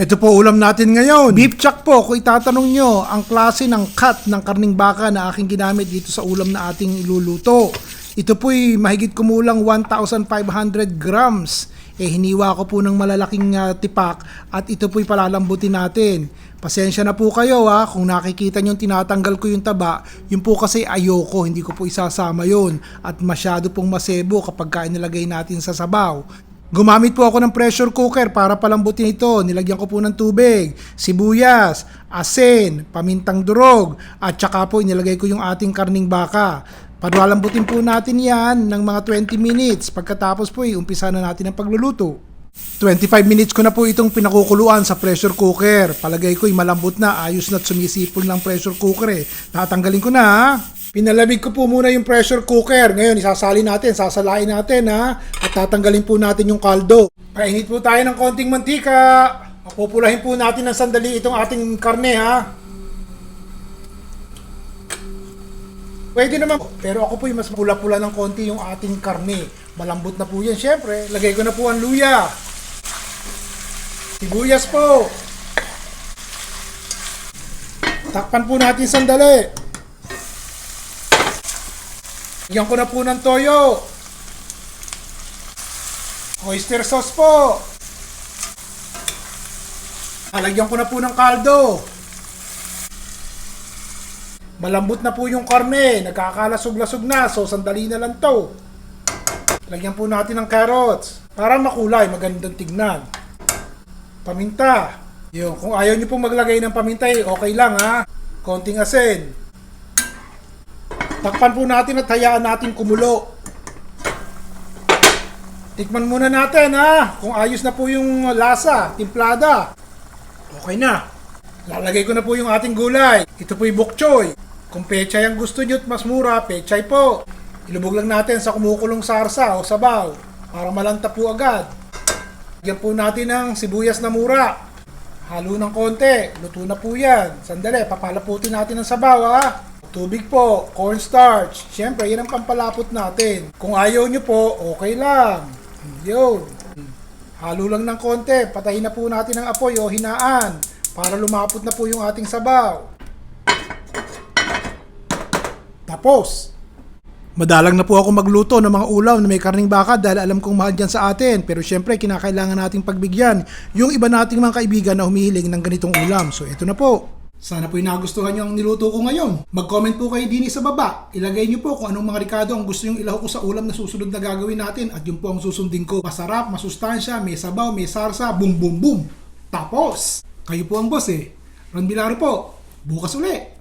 Ito po ulam natin ngayon. Beef chuck po, kung itatanong nyo, ang klase ng cut ng karning baka na aking ginamit dito sa ulam na ating iluluto. Ito po'y mahigit kumulang 1,500 grams. Eh, hiniwa ko po ng malalaking ah, tipak at ito po'y palalambutin natin. Pasensya na po kayo ha, kung nakikita nyo tinatanggal ko yung taba, yun po kasi ayoko, hindi ko po isasama yun. At masyado pong masebo kapag ka inilagay natin sa sabaw. Gumamit po ako ng pressure cooker para palambutin ito. Nilagyan ko po ng tubig, sibuyas, asin, pamintang durog, at saka po inilagay ko yung ating karning baka. Palalambutin po natin yan ng mga 20 minutes. Pagkatapos po, umpisa na natin ang pagluluto. 25 minutes ko na po itong pinakukuluan sa pressure cooker. Palagay ko malambot na, ayos na at sumisipol ng pressure cooker eh. Tatanggalin ko na ha. Pinalamig ko po muna yung pressure cooker. Ngayon, isasali natin, sasalain natin ha. At tatanggalin po natin yung kaldo. Painit po tayo ng konting mantika. Pupulahin po natin ng sandali itong ating karne ha. Pwede naman, pero ako po yung mas pula-pula ng konti yung ating karne. Malambot na po yan, syempre. Lagay ko na po ang luya. Sibuyas po. Takpan po natin sandali. Lagyan ko na po ng toyo. Oyster sauce po. Alagyan ko na po ng kaldo. Malambot na po yung karne. Nagkakalasog-lasog na. So, sandali na lang to. Lagyan po natin ng carrots. Para makulay, magandang tignan. Paminta. Yun. Kung ayaw nyo pong maglagay ng paminta, eh, okay lang ha. Konting asin. Takpan po natin at hayaan natin kumulo. Tikman muna natin ha. Kung ayos na po yung lasa, timplada. Okay na. Lalagay ko na po yung ating gulay. Ito po yung bok choy. Kung pechay ang gusto nyo at mas mura, pechay po. Ilubog lang natin sa kumukulong sarsa o sabaw para malanta po agad. Lagyan po natin ng sibuyas na mura. Halo ng konti. Luto na po yan. Sandali, papalaputin natin ng sabaw ha. Tubig po, cornstarch. Siyempre, yan ang pampalapot natin. Kung ayaw nyo po, okay lang. Yun. Halo lang ng konti. Patayin na po natin ang apoy o hinaan para lumapot na po yung ating sabaw. Tapos, Madalang na po ako magluto ng mga ulam na may karning baka dahil alam kong mahal dyan sa atin. Pero syempre, kinakailangan nating pagbigyan yung iba nating mga kaibigan na humihiling ng ganitong ulam. So, ito na po. Sana po nagustuhan nyo ang niluto ko ngayon. Mag-comment po kayo din sa baba. Ilagay nyo po kung anong mga rikado ang gusto nyong ilaho ko sa ulam na susunod na gagawin natin at yun po ang susundin ko. Masarap, masustansya, may sabaw, may sarsa, boom boom boom. Tapos, kayo po ang boss eh. Ron Bilaro po. Bukas uli.